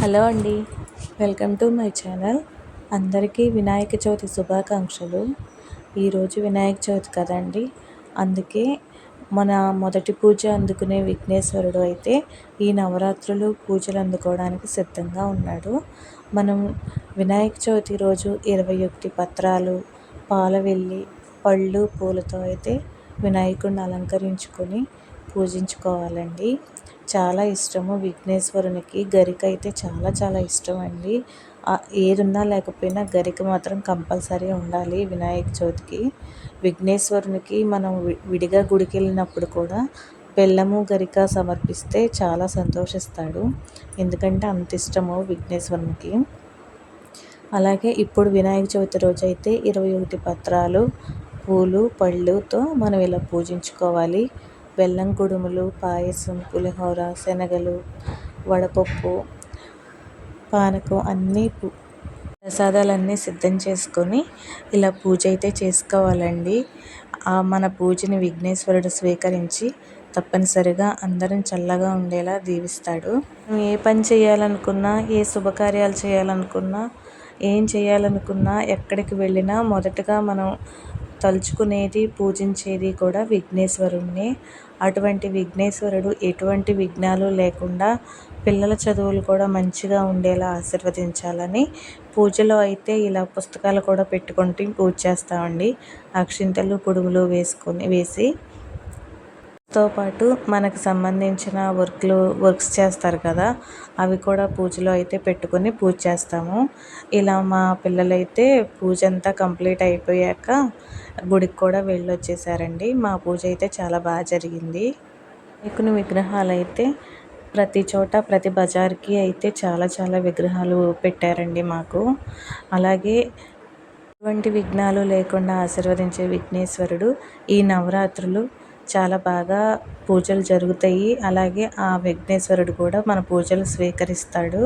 Hello అండి. Welcome to my channel. అందరికీ వినాయక చవితి శుభాకాంక్షలు. ఈరోజు వినాయక చవితి కదండి. అందుకే మన మొదటి పూజ అందుకునే విఘ్నేశ్వరుడు అయితే ఈ నవరాత్రులు పూజలు అందుకోవడానికి సిద్ధంగా ఉన్నాడు. మనం వినాయక చవితి రోజు ఇరవై ఒకటి పత్రాలు పాలవెల్లి పళ్ళు పూలతో అయితే వినాయకుడిని అలంకరించుకొని పూజించుకోవాలండి. చాలా ఇష్టము విఘ్నేశ్వరునికి. గరిక అయితే చాలా చాలా ఇష్టం అండి ఏదున్నా లేకపోయినా గరిక మాత్రం కంపల్సరీ ఉండాలి వినాయక చవితికి. విఘ్నేశ్వరునికి మనం విడిగా గుడికి వెళ్ళినప్పుడు కూడా బెల్లము గరిక సమర్పిస్తే చాలా సంతోషిస్తాడు. ఎందుకంటే అంత ఇష్టము విఘ్నేశ్వరునికి. అలాగే ఇప్పుడు వినాయక చవితి రోజు అయితే ఇరవై ఒకటి పత్రాలు పూలు పళ్ళుతో మనం ఇలా పూజించుకోవాలి. బెల్లం కుడుములు పాయసం పులిహోర శనగలు వడపప్పు పానకం అన్నీ ప్రసాదాలన్నీ సిద్ధం చేసుకొని ఇలా పూజ అయితే చేసుకోవాలండి. మన పూజని విఘ్నేశ్వరుడు స్వీకరించి తప్పనిసరిగా అందరం చల్లగా ఉండేలా దీవిస్తాడు. ఏ పని చేయాలనుకున్నా ఏ శుభకార్యాలు చేయాలనుకున్నా ఏం చేయాలనుకున్నా ఎక్కడికి వెళ్ళినా మొదటగా మనం తలుచుకునేది పూజించేది కూడా విఘ్నేశ్వరుణ్ణి. అటువంటి విఘ్నేశ్వరుడు ఎటువంటి విఘ్నాలు లేకుండా పిల్లల చదువులు కూడా మంచిగా ఉండేలా ఆశీర్వదించాలని పూజలో అయితే ఇలా పుస్తకాలు కూడా పెట్టుకుంటూ పూజ చేస్తామండి. అక్షింతలు కుడుములు వేసుకొని వేసి తో పాటు మనకు సంబంధించిన వర్క్లు వర్క్స్ చేస్తారు కదా అవి కూడా పూజలో అయితే పెట్టుకొని పూజ చేస్తాము. ఇలా మా పిల్లలైతే పూజ అంతా కంప్లీట్ అయిపోయాక గుడికి కూడా వెళ్ళొచ్చేసారండి. మా పూజ అయితే చాలా బాగా జరిగింది. వినాయకుని విగ్రహాలు అయితే ప్రతి చోట ప్రతి బజార్కి అయితే చాలా చాలా విగ్రహాలు పెట్టారండి మాకు. అలాగే ఎటువంటి విఘ్నాలు లేకుండా ఆశీర్వదించే విఘ్నేశ్వరుడు ఈ నవరాత్రులు చాలా బాగా పూజలు జరుగుతాయి. అలాగే ఆ విఘ్నేశ్వరుడు కూడా మన పూజలు స్వీకరిస్తాడు.